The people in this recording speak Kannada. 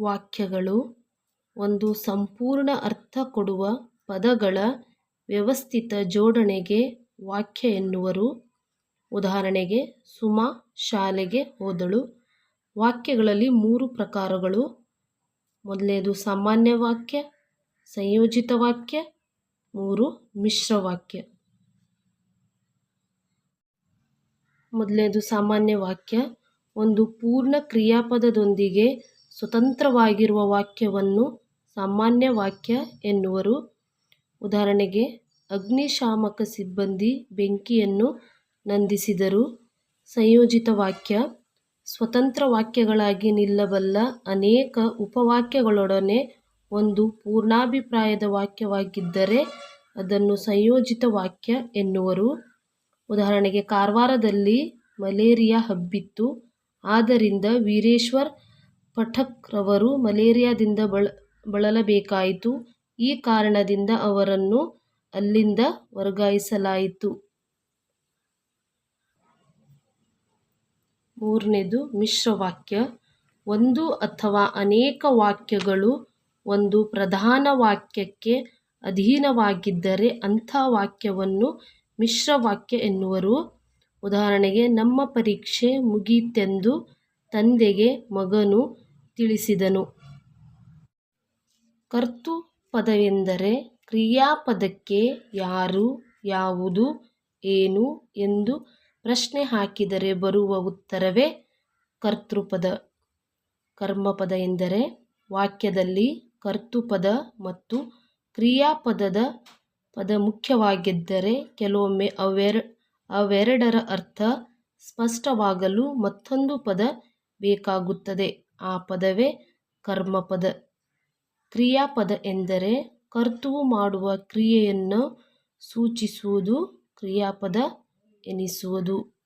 ವಾಕ್ಯಗಳು ಒಂದು ಸಂಪೂರ್ಣ ಅರ್ಥ ಕೊಡುವ ಪದಗಳ ವ್ಯವಸ್ಥಿತ ಜೋಡಣೆಗೆ ವಾಕ್ಯ ಎನ್ನುವರು. ಉದಾಹರಣೆಗೆ, ಸುಮಾ ಶಾಲೆಗೆ ಹೋದಳು. ವಾಕ್ಯಗಳಲ್ಲಿ ಮೂರು ಪ್ರಕಾರಗಳು. ಮೊದಲನೇದು ಸಾಮಾನ್ಯ ವಾಕ್ಯ, ಸಂಯೋಜಿತ ವಾಕ್ಯ. ಮೂರು ಮಿಶ್ರ ವಾಕ್ಯ. ಮೊದಲನೇದು ಸಾಮಾನ್ಯ ವಾಕ್ಯ. ಒಂದು ಪೂರ್ಣ ಕ್ರಿಯಾಪದದೊಂದಿಗೆ ಸ್ವತಂತ್ರವಾಗಿರುವ ವಾಕ್ಯವನ್ನು ಸಾಮಾನ್ಯ ವಾಕ್ಯ ಎನ್ನುವರು. ಉದಾಹರಣೆಗೆ, ಅಗ್ನಿಶಾಮಕ ಸಿಬ್ಬಂದಿ ಬೆಂಕಿಯನ್ನು ನಂದಿಸಿದರು. ಸಂಯೋಜಿತ ವಾಕ್ಯ, ಸ್ವತಂತ್ರ ವಾಕ್ಯಗಳಾಗಿ ನಿಲ್ಲಬಲ್ಲ ಅನೇಕ ಉಪವಾಕ್ಯಗಳೊಡನೆ ಒಂದು ಪೂರ್ಣಾಭಿಪ್ರಾಯದ ವಾಕ್ಯವಾಗಿದ್ದರೆ ಅದನ್ನು ಸಂಯೋಜಿತ ವಾಕ್ಯ ಎನ್ನುವರು. ಉದಾಹರಣೆಗೆ, ಕಾರವಾರದಲ್ಲಿ ಮಲೇರಿಯಾ ಹಬ್ಬಿತ್ತು. ಆದ್ದರಿಂದ ವೀರೇಶ್ವರ್ ಪಠಕ್ ರವರು ಮಲೇರಿಯಾದಿಂದ ಬಳ, ಬಳಲಬೇಕಾಯಿತು. ಈ ಕಾರಣದಿಂದ ಅವರನ್ನು ಅಲ್ಲಿಂದ ವರ್ಗಾಯಿಸಲಾಯಿತು. ಮೂರನೇದು ಮಿಶ್ರವಾಕ್ಯ. ಒಂದು ಅಥವಾ ಅನೇಕ ವಾಕ್ಯಗಳು ಒಂದು ಪ್ರಧಾನ ವಾಕ್ಯಕ್ಕೆ ಅಧೀನವಾಗಿದ್ದರೆ ಅಂಥ ವಾಕ್ಯವನ್ನು ಮಿಶ್ರವಾಕ್ಯ ಎನ್ನುವರು. ಉದಾಹರಣೆಗೆ, ನಮ್ಮ ಪರೀಕ್ಷೆ ಮುಗಿಯಿತೆಂದು ತಂದೆಗೆ ಮಗನು ತಿಳಿಸಿದನು. ಕರ್ತು ಪದವೆಂದರೆ ಕ್ರಿಯಾಪದಕ್ಕೆ ಯಾರು, ಯಾವುದು, ಏನು ಎಂದು ಪ್ರಶ್ನೆ ಹಾಕಿದರೆ ಬರುವ ಉತ್ತರವೇ ಕರ್ತೃಪದ ಕರ್ಮಪದ ಎಂದರೆ ವಾಕ್ಯದಲ್ಲಿ ಕರ್ತೃಪದ ಮತ್ತು ಕ್ರಿಯಾಪದದ ಪದ ಮುಖ್ಯವಾಗಿದ್ದರೆ ಕೆಲವೊಮ್ಮೆ ಅವೆರ, ಅವೆರಡರ ಅರ್ಥ ಸ್ಪಷ್ಟವಾಗಲು ಮತ್ತೊಂದು ಪದ ಬೇಕಾಗುತ್ತದೆ. ಆ ಪದವೇ ಕರ್ಮಪದ. ಕ್ರಿಯಾಪದ ಎಂದರೆ ಕರ್ತುವು ಮಾಡುವ ಕ್ರಿಯೆಯನ್ನು ಸೂಚಿಸುವುದು ಕ್ರಿಯಾಪದ ಎನಿಸುವುದು.